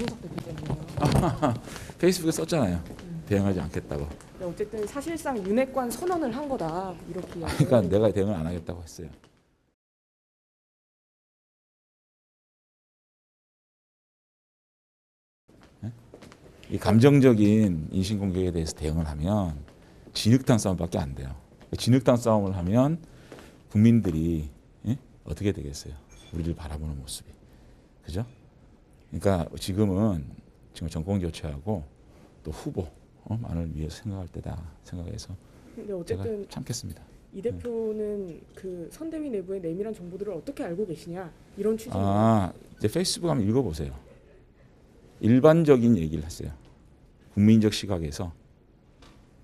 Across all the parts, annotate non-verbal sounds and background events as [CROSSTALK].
이준석 대표 때문에요. [LAUGHS] 페이스북에 썼잖아요. 대응하지 않겠다고. 어쨌든 사실상 윤핵관 선언을 한 거다 이렇게. 그러니까 내가 대응을 안 하겠다고 했어요. 예? 이 감정적인 인신 공격에 대해서 대응을 하면 진흙탕 싸움밖에 안 돼요. 진흙탕 싸움을 하면 국민들이 예? 어떻게 되겠어요? 우리를 바라보는 모습이 그죠? 그러니까 지금은 지금 정권 교체하고 또 후보 어? 만을 위해서 생각할 때다 생각해서 근데 어쨌든 참겠습니다. 이 대표는 그 선대위 내부의 내밀한 정보들을 어떻게 알고 계시냐 이런 취지. 아 이제 페이스북 한번 읽어보세요. 일반적인 얘기를 했어요. 국민적 시각에서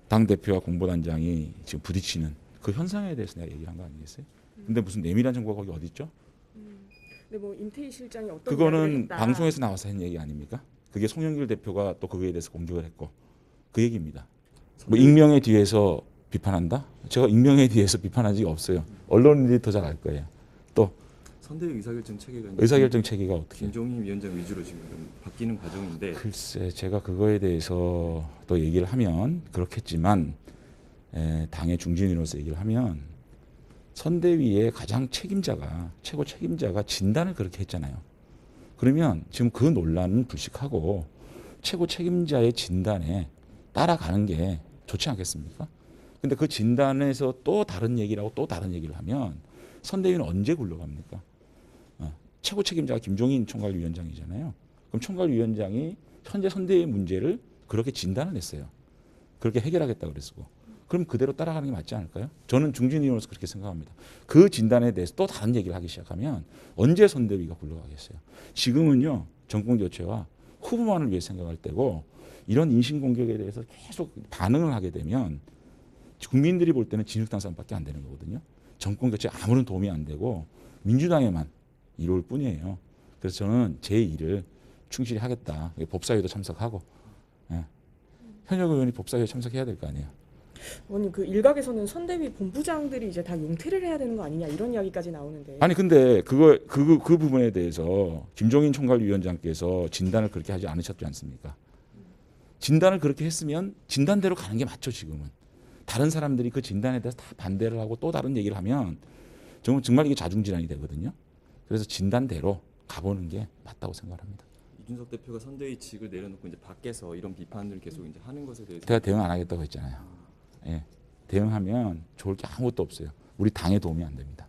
당 대표와 공보단장이 지금 부딪히는 그 현상에 대해서 내가 얘기한 거 아니겠어요? 근데 무슨 내밀한 정보가 거기 어디 있죠? 근데 뭐 임태희 실장이 어떤 그거는. 방송에서 나와서 한 얘기 아닙니까? 그게 송영길 대표가 또 그거에 대해서 공격을 했고 그 얘기입니다. 뭐 익명의 뒤에서 비판한다? 제가 익명의 뒤에서 비판한 적이 없어요. 언론인들이 더 잘 알 거예요. 선대위 의사결정 체계가 의사결정 체계가 어떻게? 김종인 위원장 위주로 지금 바뀌는 과정인데 글쎄 제가 그거에 대해서 또 얘기를 하면 그렇겠지만 에, 당의 중진으로서 얘기를 하면 선대위의 가장 책임자가 최고 책임자가 진단을 그렇게 했잖아요. 그러면 지금 그 논란은 불식하고 최고 책임자의 진단에 따라가는 게 좋지 않겠습니까? 근데 그 진단에서 또 다른 얘기를 하고 또 다른 얘기를 하면 선대위는 언제 굴러갑니까? 어, 최고 책임자가 김종인 총괄위원장이잖아요. 그럼 총괄위원장이 현재 선대의 문제를 그렇게 진단을 했어요. 그렇게 해결하겠다 그랬고. 그럼 그대로 따라가는 게 맞지 않을까요? 저는 중진위원으로서 그렇게 생각합니다. 그 진단에 대해서 또 다른 얘기를 하기 시작하면 언제 선대위가 굴러가겠어요? 지금은요 정권 교체와 후보만을 위해 생각할 때고 이런 인신 공격에 대해서 계속 반응을 하게 되면 국민들이 볼 때는 진흙탕 싸움밖에 안 되는 거거든요. 정권 교체 아무런 도움이 안 되고 민주당에만 이로울 뿐이에요. 그래서 저는 제 일을 충실히 하겠다. 법사위도 참석하고 예. 현역 의원이 법사위에 참석해야 될 거 아니에요. 의원님 그 일각에서는 선대위 본부장들이 이제 다 용퇴를 해야 되는 거 아니냐 이런 이야기까지 나오는데. 아니 근데 그거 그, 그 부분에 대해서 김종인 총괄위원장께서 진단을 그렇게 하지 않으셨지 않습니까? 진단을 그렇게 했으면 진단대로 가는 게 맞죠 지금은. 다른 사람들이 그 진단에 대해서 다 반대를 하고 또 다른 얘기를 하면 정말 정말 이게 자중질환이 되거든요. 그래서 진단대로 가보는 게 맞다고 생각합니다. 이준석 대표가 선대위 직을 내려놓고 이제 밖에서 이런 비판을 계속 이제 하는 것에 대해서 제가 대응 안 하겠다고 했잖아요. 예. 대응하면 좋을 게 아무것도 없어요. 우리 당에 도움이 안 됩니다.